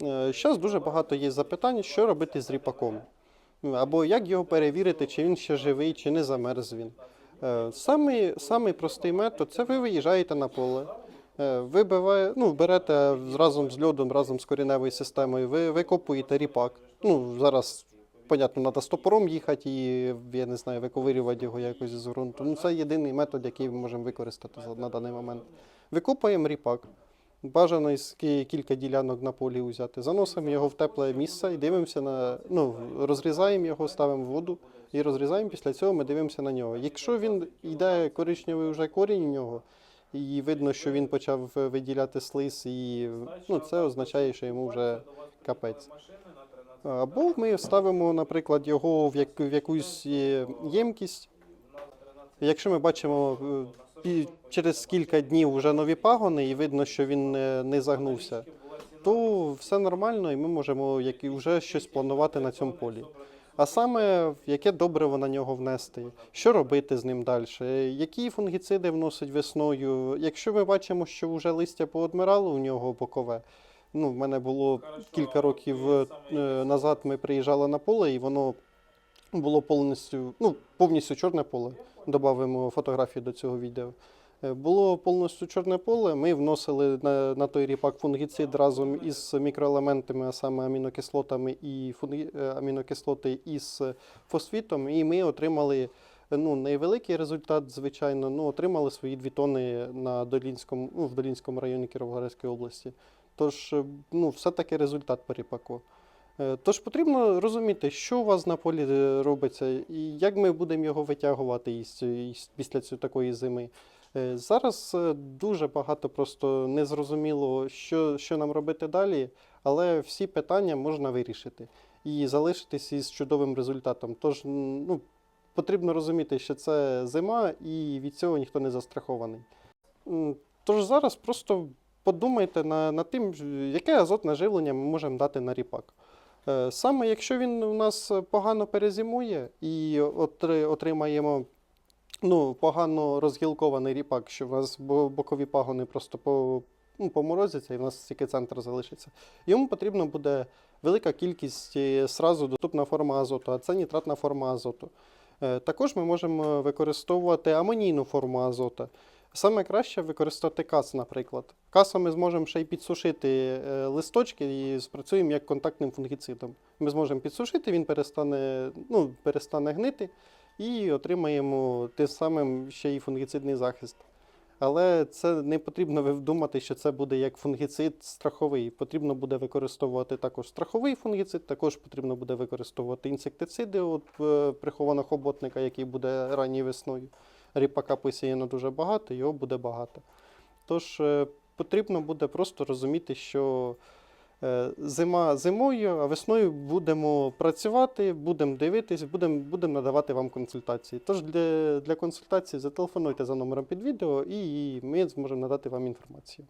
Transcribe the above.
Зараз дуже багато є запитань, що робити з ріпаком. Або як його перевірити, чи він ще живий, чи не замерз він. Е, Самий, самий простий метод це ви виїжджаєте на поле. Е, Ви биває, ну, берете разом з льодом, разом з коріневою системою, ви викопуєте ріпак. Ну, зараз, понятно, треба стопором їхати і, я не знаю, виковирювати його якось з ґрунту. Ну, це єдиний метод, який ми можемо використати на даний момент. Викопуємо ріпак. Бажано кілька ділянок на полі взяти. Заносимо його в тепле місце і дивимося на ну, розрізаємо його, ставимо воду і розрізаємо. Після цього ми дивимося на нього. Якщо він йде коричневий вже корінь у нього, і видно, що він почав е, виділяти слиз, і ну, це означає, що йому вже капець. Або ми ставимо, наприклад, його в, як, в якусь е, ємкість. Якщо ми бачимо пі- через кілька днів вже нові пагони, і видно, що він не загнувся, то все нормально, і ми можемо як, і вже щось планувати на цьому полі. А саме, яке добриво на нього внести, що робити з ним далі, які фунгіциди вносить весною. Якщо ми бачимо, що вже листя поодмирало у нього бокове. Ну, в мене було кілька років е, назад. Ми приїжджали на поле, і воно було повністю, ну, повністю чорне поле. Добавимо фотографії до цього відео. Е, Було повністю чорне поле. Ми вносили на, на той ріпак фунгіцид разом із мікроелементами, а саме амінокислотами і фунгі, е, амінокислоти із фосфітом. І ми отримали ну, невеликий результат, звичайно, ну, отримали свої дві тони на Долінському, ну, в Долінському районі Кіровоградської області. Тож, е, ну, все-таки результат по ріпаку. Е, Тож потрібно розуміти, що у вас на полі е, робиться, і як ми будемо його витягувати із, із- після цієї такої зими. Е, Зараз дуже багато просто незрозуміло, що, що нам робити далі, але всі питання можна вирішити і залишитись із чудовим результатом. Тож ну, потрібно розуміти, що це зима, і від цього ніхто не застрахований. Тож зараз просто подумайте на, над тим, яке азотне живлення ми можемо дати на ріпак. Е, Саме якщо він у нас погано перезимує і отримаємо ну, погано розгілкований ріпак, що в нас бокові пагони просто по, ну, поморозяться, і в нас тільки центр залишиться. Йому потрібно буде велика кількість е, сразу доступна форма азоту, а це нітратна форма азоту. Е, Також ми можемо використовувати амонійну форму азоту. Саме краще використати кас, наприклад. Касом ми зможемо ще й підсушити е, листочки і спрацюємо як контактним фунгіцидом. Ми зможемо підсушити, він перестане, ну, перестане гнити і отримаємо тим самим ще й фунгіцидний захист. Але це не потрібно думати, що це буде як фунгіцид страховий. Потрібно буде використовувати також страховий фунгіцид, також потрібно буде використовувати інсектициди от, е, прихованого хоботника, який буде ранньою весною. Ріпака посіяно дуже багато, його буде багато. Тож е, потрібно буде просто розуміти, що е, зима зимою, а весною будемо працювати, будемо дивитись, будемо будем надавати вам консультації. Тож для, для консультації зателефонуйте за номером під відео, і ми зможемо надати вам інформацію.